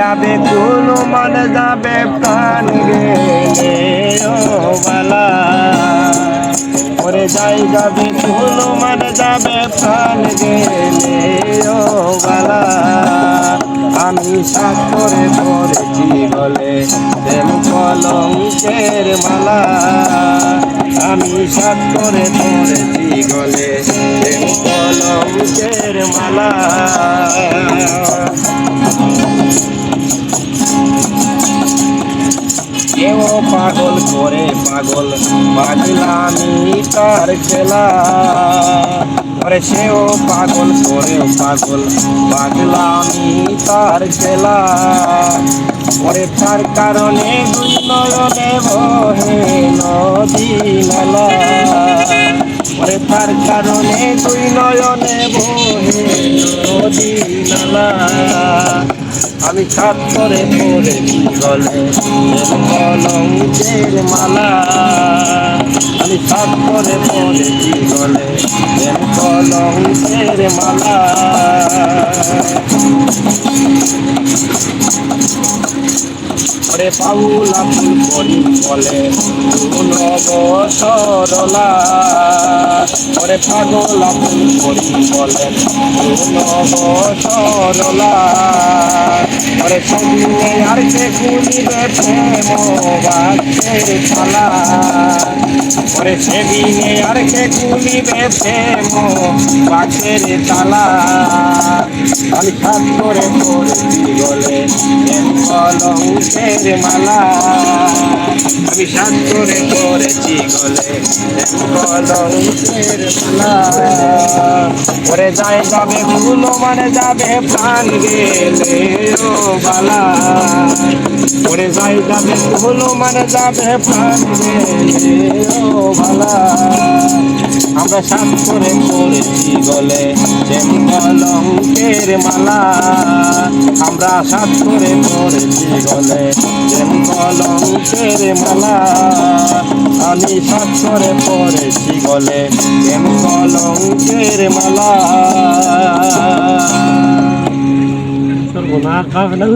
যাবে কোনো মান যাবে, প্রাণ ও বালা। ওরে যাই যাবে কোনো মান যাবে, প্রাণ ও বালা। আমি সাক্ষরে পড়েছি বলে, প্রেম মালা। আমি সাক্ষরে পড়েছি গলে কলমের মালা। কেউ পাগল করে পাগল পাগলামি তার খেলা। ওরে সেও পাগল করেও পাগল পাগলামি তার খেলা ওরে তার কারণে দুই নয়নে বহে নদী নালা। ওরে তার কারণে দুই নয়নে বহে নদী নালা। আমি ছাদ করে পড়েছি গলে কলঙ্কের মালা। আমি ছাদ করে পড়েছি গলে। কলঙ্কের মালা। ওরে পাউলা ফুল করি বলে নব সরলা। ওরে পাগলা ফুল করি বলে নব ওরে সবিনে আর কে কুলিবে প্রেম বাক্যের ছালা। ওরে সেদিনে আর কে কুলিবে প্রেম বাক্যের তালা? আমি খাত করে পড়েছি গলে কলঙ্কের মালা। আমি সাত করে পড়েছি গলে কলঙ্কের ওরে যায় যাবে ভুলো মানে যাবে, প্রাণ গেলে ও বালা। ওরে যাই যাবে ভুলো মানে যাবে, প্রাণ গেলে ও বালা। আমরা সাত করে পড়েছি গলে। প্রেম কলঙ্কের মালা, আমরা সাত করে পড়েছি গলে। প্রেম কলঙ্কের মালা, আমি সাত করে পড়েছি গলে। প্রেম কলঙ্কের মালা।